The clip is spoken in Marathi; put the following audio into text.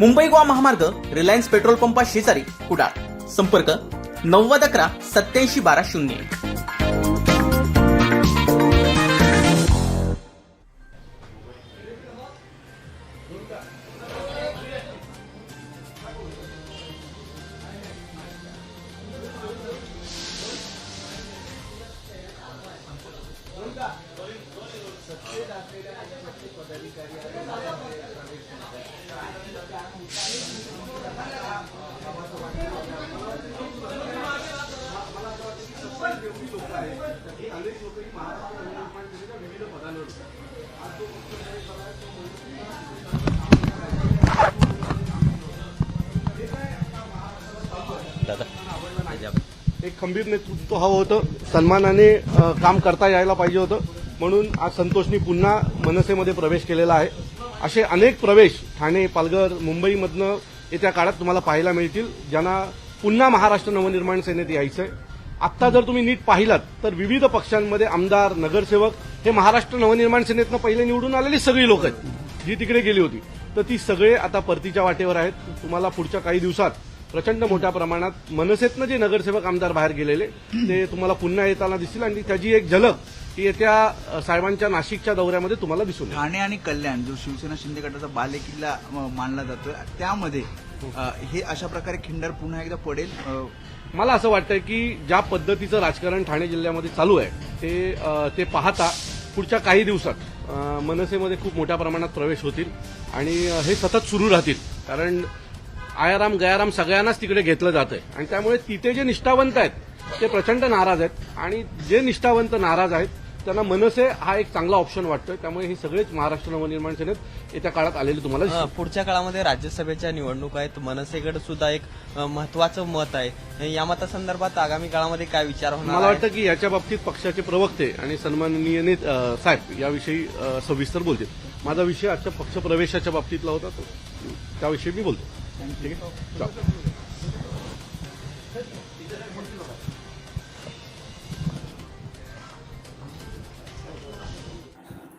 मुंबई गोवा महामार्ग रिलायन्स पेट्रोल पंपा शेजारी कुडाळ. संपर्क नव्वद अकरा सत्याऐंशी बारा शून्य एक. एक खंबीर नेतृत्व हवं होतं. सन्मानाने काम करता यायला पाहिजे होतं. म्हणून आज संतोषनी पुन्हा मनसेमध्ये प्रवेश केलेला आहे. असे अनेक प्रवेश ठाणे पालघर मुंबईमधनं येत्या काळात तुम्हाला पाहायला मिळतील ज्यांना पुन्हा महाराष्ट्र नवनिर्माण सेनेत यायचंय. आत्ता जर तुम्ही नीट पाहिलात तर विविध पक्षांमध्ये आमदार नगरसेवक हे महाराष्ट्र नवनिर्माण सेनेतनं पहिले निवडून आलेली सगळी लोक आहेत जी तिकडे गेली होती. तर ती सगळे आता परतीच्या वाटेवर आहेत. तुम्हाला पुढच्या काही दिवसात प्रचंड मोठ्या प्रमाणात मनसेतनं जे नगरसेवक आमदार बाहेर गेलेले ते तुम्हाला पुन्हा येताना दिसतील आणि त्याची एक झलक ती येत्या साहेबांच्या नाशिकच्या दौऱ्यामध्ये तुम्हाला दिसून ठाणे आणि कल्याण जो शिवसेना शिंदे गटाचा बालेकिल्ला मानला जातोय त्यामध्ये हे अशा प्रकारे खिंडर पुन्हा एकदा पडेल. मला असं वाटतं की ज्या पद्धतीचं राजकारण ठाणे जिल्ह्यामध्ये चालू आहे ते ते पाहता पुढच्या काही दिवसात मनसेमध्ये खूप मोठ्या प्रमाणात प्रवेश होतील आणि हे सतत सुरू राहतील. कारण आयाराम गयाराम सगळ्यांनाच तिकडे घेतलं जात आहे आणि त्यामुळे तिथे जे निष्ठावंत आहेत ते प्रचंड नाराज आहेत. आणि जे निष्ठावंत नाराज आहेत त्यांना मनसे हा एक चांगला ऑप्शन वाटतोय. त्यामुळे हे सगळेच महाराष्ट्र नवनिर्माण सेनेत येत्या काळात आलेले तुम्हाला. पुढच्या काळामध्ये राज्यसभेच्या निवडणूक आहेत. मनसेकडे सुद्धा एक महत्वाचं मत आहे. या मतासंदर्भात आगामी काळामध्ये काय विचार होणार मला? वाटतं की याच्या बाबतीत पक्षाचे प्रवक्ते आणि सन्माननीय साहेब याविषयी सविस्तर बोलतील. माझा विषय आजच्या पक्ष प्रवेशाच्या बाबतीतला होता. तो त्याविषयी मी बोलतो. ठीक आहे?